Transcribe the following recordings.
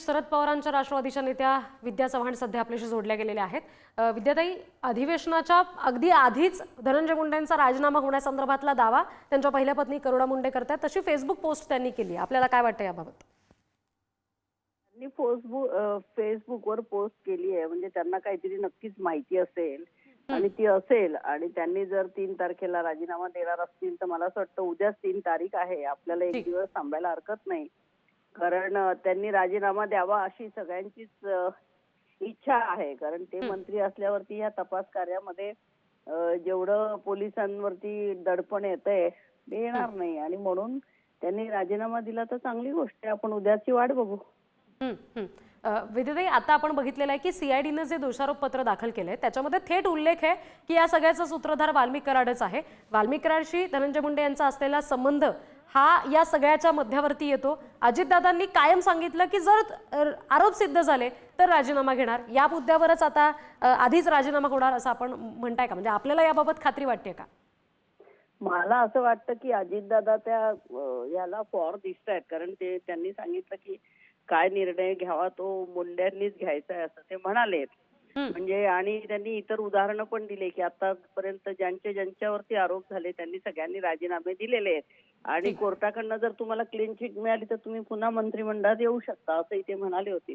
शरद पवारांच्या राष्ट्रवादीच्या नेत्या विद्या चव्हाण सध्या आपल्याशी जोडल्या गेलेल्या आहेत. विद्याताई अधिवेशनाच्या अगदी आधीच धनंजय मुंडेंचा राजीनामा होण्यासंदर्भातला दावा त्यांच्या पहिल्या पत्नी करुणा मुंडे करतायत तशी फेसबुक पोस्ट त्यांनी केली. आपल्याला काय वाटतं याबाबत? त्यांनी फेसबुक फेसबुकवर पोस्ट केली आहे. म्हणजे त्यांना काहीतरी नक्कीच माहिती असेल आणि ती असेल आणि त्यांनी जर तीन तारखेला राजीनामा देणार असतील तर मला असं वाटतं उद्याच तीन तारीख आहे. आपल्याला एक. दिवस थांबायला हरकत नाही. कारण त्यांनी राजीनामा द्यावा अशी सगळ्यांचीच इच्छा आहे. कारण ते मंत्री असल्यावरती ह्या तपास कार्यामध्ये जेवढं पोलिसांवरती दडपण येतंय ते येणार नाही. आणि म्हणून त्यांनी राजीनामा दिला तर चांगली गोष्ट आहे. आपण उद्याची वाट बघू. विद्याताई आता आपण बघितलेलं आहे की सीआयडीनं जे दोषारोप पत्र दाखल केलंय त्याच्यामध्ये थेट उल्लेख आहे की या सगळ्याचा सूत्रधार वाल्मिक कराडच आहे. वाल्मिक कराडशी धनंजय मुंडे यांचा असलेला संबंध हा या सगळ्याच्या मध्यावरती येतो. अजितदादांनी कायम सांगितलं की जर आरोप सिद्ध झाले तर राजीनामा घेणार. या मुद्द्यावरच आता आधीच राजीनामा होणार असं आपण म्हणताय का? म्हणजे आपल्याला याबाबत खात्री वाटते का? मला असं वाटतं की अजितदादा त्या याला फॉर दिसत आहेत कारण ते त्यांनी सांगितलं की काय निर्णय घ्यावा तो मुंड्यांनीच घ्यायचा आहे असं ते म्हणाले म्हणजे आणि त्यांनी इतर उदाहरणं पण दिले की आतापर्यंत ज्यांचे ज्यांच्यावरती आरोप झाले त्यांनी सगळ्यांनी राजीनामे दिलेले आहेत. आणि कोर्टाकडनं जर तुम्हाला क्लीन चिट मिळाली तर तुम्ही पुन्हा मंत्रिमंडळात येऊ शकता असंही ते म्हणाले होते.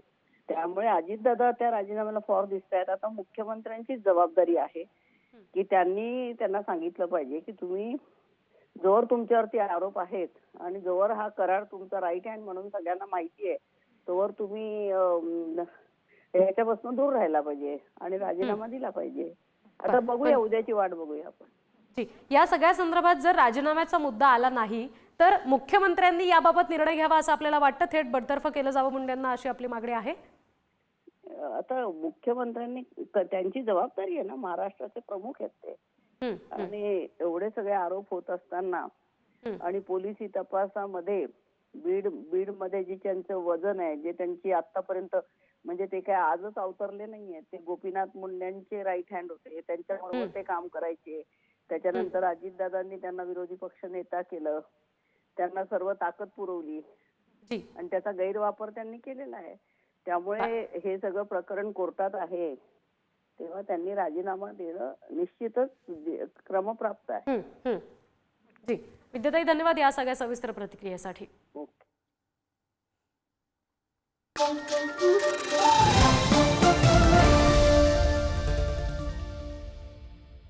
त्यामुळे अजितदादा त्या राजीनाम्याला फॉर दिसत आहेत. आता मुख्यमंत्र्यांचीच जबाबदारी आहे की त्यांनी त्यांना सांगितलं पाहिजे की तुम्ही जोवर तुमच्यावरती आरोप आहेत आणि जोवर हा करार तुमचा राईट हँड म्हणून सगळ्यांना माहिती आहे. तोवर तुम्ही ह्याच्यापासून दूर राहायला पाहिजे आणि राजीनामा दिला पाहिजे. आता बघूया उद्याची वाट बघूया आपण. या सगळ्या संदर्भात जर राजीनाम्याचा मुद्दा आला नाही तर मुख्यमंत्र्यांनी याबाबत निर्णय घ्यावा असं आपल्याला वाटतं? थेट बडतर्फ केलं जावं मुंडेंना अशी आपली मागणी आहे? आता मुख्यमंत्र्यांनी त्यांची जबाबदारी आहे ना. महाराष्ट्राचे प्रमुख आहेत ते. आणि एवढे सगळे आरोप होत असताना. आणि पोलिसी तपासामध्ये बीड बीडमध्ये जे त्यांचं वजन आहे जे त्यांची आतापर्यंत म्हणजे ते काय आजच अवतरले नाहीये. ते गोपीनाथ मुंडेंचे राईट हँड होते. त्यांच्याबरोबर ते काम करायचे. त्याच्यानंतर अजितदादांनी त्यांना विरोधी पक्ष नेता केलं. त्यांना सर्व ताकद पुरवली. जी. आणि त्याचा गैरवापर त्यांनी केलेला आहे. त्यामुळे हे सगळं प्रकरण कोर्टात आहे. तेव्हा त्यांनी राजीनामा देणं निश्चितच क्रमप्राप्त आहे. जी. विद्याताई धन्यवाद या सगळ्या सविस्तर प्रतिक्रियेसाठी. ओके.